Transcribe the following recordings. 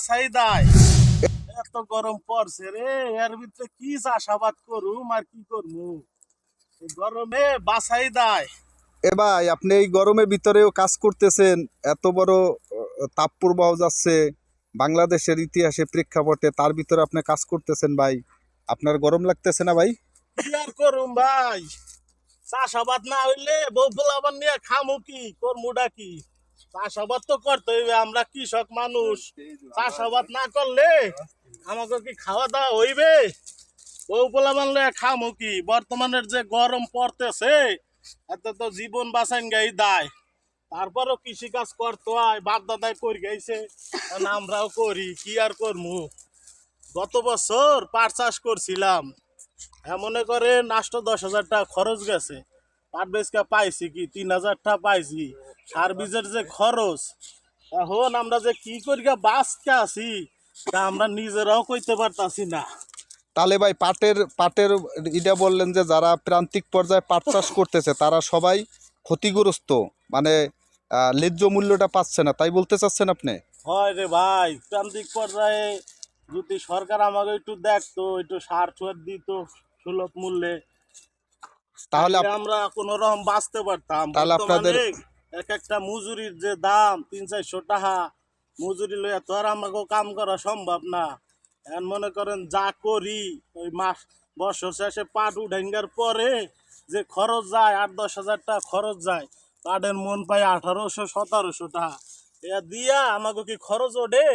বাসাই দেয়। এত গরম পড়ছে রে এর ভিতরে কি চাষাবাদ করুম আর কি করমু? গরমে বাসাই দেয়। এ ভাই আপনি এই গরমের ভিতরেও কাজ করতেছেন এত বড় আহ, তাপপ্রবাহ যাচ্ছে বাংলাদেশের ইতিহাসে প্রেক্ষাপটে তার ভিতরে আপনি কাজ করতেছেন ভাই। আপনার গরম লাগতেছে না ভাই? কি আর করুম ভাই? চাষাবাদ না হইলে বউ পোলাবার নিয়ে খামু কি করমুডা কি? চাষাবাদ তো করতে হইবে, আমরা কৃষক মানুষ। চাষাবাদ না করলে আমাকে কি খাওয়া দাওয়া হইবে? বউ পোলাবার নিয়ে খামু কি? বর্তমানের যে গরম পড়তেছে, এত তো জীবন বাঁচান গাই দায়। তারপরও কৃষি কাজ করতে হয়, বাপ দাদাই করে গেছে আমরাও করি, কি আর করমু? গত বছর পাট চাষ করছিলাম হ্যাঁ মনে করে নাষ্ট দশ হাজার টাকা খরচ গেছে। পাট বেচকা পাইছি কি? তিন হাজার টাকা পাইছি। সার বীজের যে খরচ এখন আমরা যে কি করি বাঁচতে আছি তা আমরা নিজেরাও কইতে পারতাছি না। তাহলে ভাই পাটের পাটের এটা বললেন যে যারা প্রান্তিক পর্যায়ে পাট চাষ করতেছে তারা সবাই ক্ষতিগ্রস্ত মানে ন্যায্য মূল্যটা পাচ্ছে না তাই বলতে চাচ্ছেন আপনি? হয় রে ভাই প্রান্তিক পর্যায়ে যদি সরকার আমাকে একটু দেখতো একটু সার ছুয়ার দিত সুলভ মূল্যে তাহলে আমরা কোনো রকম বাঁচতে পারতাম। তাহলে আপনাদের- এক একটা মজুরির যে দাম তিন চারশো টাকা মজুরি লইয়া তো আর আমাকে কাম করা সম্ভব না। এখন মনে করেন যা করি ওই মাস বছর শেষে পাট উঠাইঙ্গার পরে যে খরচ যায় আট দশ হাজার টাকা খরচ যায় পাটের মন পাই আঠারোশো সতেরোশো টাকা। এ দিয়া আমাকে কি খরচ ওঠে?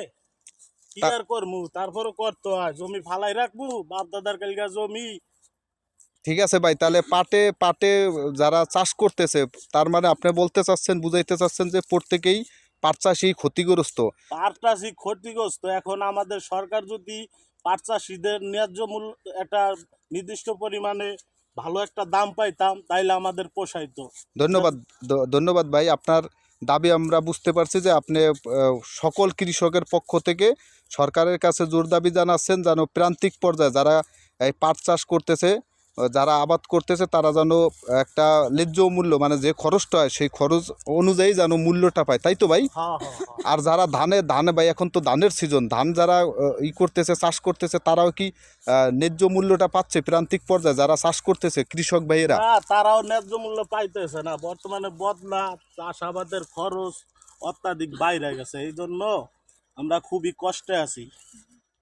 কি আর করমু? তারপরও করতে হয়। জমি ফালাই রাখব বাপ দাদার কালকা জমি ঠিক আছে ভাই তাহলে পাটে পাটে যারা চাষ করতেছে তার মানে আপনি বলতে চাচ্ছেন বুঝাইতে চাচ্ছেন যে প্রত্যেকেই পাট চাষি ক্ষতিগ্রস্ত। পাট চাষি ক্ষতিগ্রস্ত। এখন আমাদের সরকার যদি পাট চাষিদের ন্যায্য মূল্য একটা নির্দিষ্ট পরিমাণে ভালো একটা দাম পাইতাম তাইলে আমাদের পোষাইতো। ধন্যবাদ ধন্যবাদ ভাই। আপনার দাবি আমরা বুঝতে পারছি যে আপনি সকল কৃষকের পক্ষ থেকে সরকারের কাছে জোর দাবি জানাচ্ছেন যেন প্রান্তিক পর্যায়ে যারা এই পাট চাষ করতেছে যারা আবাদ করতেছে তারা যেন একটা ন্যায্য মূল্য মানে যে খরচটা হয় সেই খরচ অনুযায়ী যেন মূল্যটা পায়। তাই তো ভাই? হ্যাঁ হ্যাঁ হ্যাঁ। আর যারা ধানে ধানে ভাই এখন তো ধানের সিজন ধান যারা ই করতেছে চাষ করতেছে তারাও কি ন্যায্য মূল্যটা পাচ্ছে প্রান্তিক পর্যায়ে? যারা চাষ করতেছে কৃষক ভাইয়েরা? তারাও ন্যায্য মূল্য পাইতেছে না। বর্তমানে বদলা চাষাবাদের খরচ অত্যাধিক বাইরে গেছে। এই জন্য আমরা খুবই কষ্টে আছি।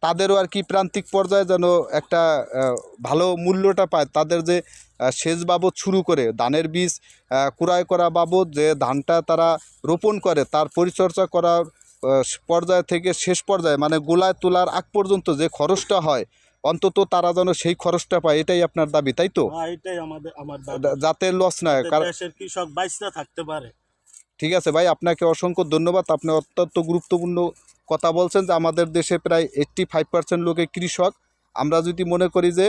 তাদেরও আর কি প্রান্তিক পর্যায়ে যেন একটা ভালো মূল্যটা পায় তাদের যে সেচ বাবদ শুরু করে ধানের বীজ ক্রয় করা বাবদ যে ধানটা তারা রোপণ করে তার পরিচর্যা করার পর্যায় থেকে শেষ পর্যায়ে মানে গোলায় তোলার আগ পর্যন্ত যে খরচটা হয় অন্তত তারা যেন সেই খরচটা পায় এটাই আপনার দাবি তাই তো? হ্যাঁ, এটাই আমাদের আমার যাতে লস না কারণ কৃষক থাকতে পারে। ঠিক আছে ভাই আপনাকে অসংখ্য ধন্যবাদ আপনি অত্যন্ত গুরুত্বপূর্ণ কথা বলছেন যে আমাদের দেশে প্রায় এইট্টি ফাইভ পার্সেন্ট লোকে কৃষক। আমরা যদি মনে করি যে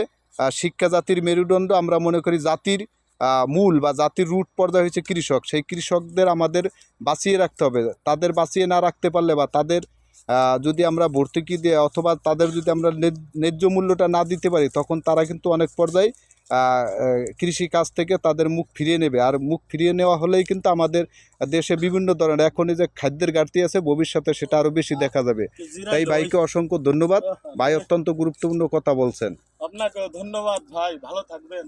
শিক্ষা জাতির মেরুদণ্ড, আমরা মনে করি জাতির মূল বা জাতির রুট পর্যায়ে হয়েছে কৃষক। সেই কৃষকদের আমাদের বাঁচিয়ে রাখতে হবে। তাদের বাঁচিয়ে না রাখতে পারলে বা তাদের যদি আমরা ভর্তুকি দিয়ে অথবা তাদের যদি আমরা ন্যায্য মূল্যটা না দিতে পারি তখন তারা কিন্তু অনেক পর্যায়ে কৃষি কাজ থেকে তাদের মুখ ফিরিয়ে নেবে। আর মুখ ফিরিয়ে নেওয়া হলেই কিন্তু আমাদের দেশে বিভিন্ন ধরনের এখন এই যে খাদ্যের ঘাটতি আছে ভবিষ্যতে সেটা আরও বেশি দেখা যাবে। তাই ভাইকে অসংখ্য ধন্যবাদ। ভাই অত্যন্ত গুরুত্বপূর্ণ কথা বলছেন। আপনাকে ধন্যবাদ ভাই ভালো থাকবেন।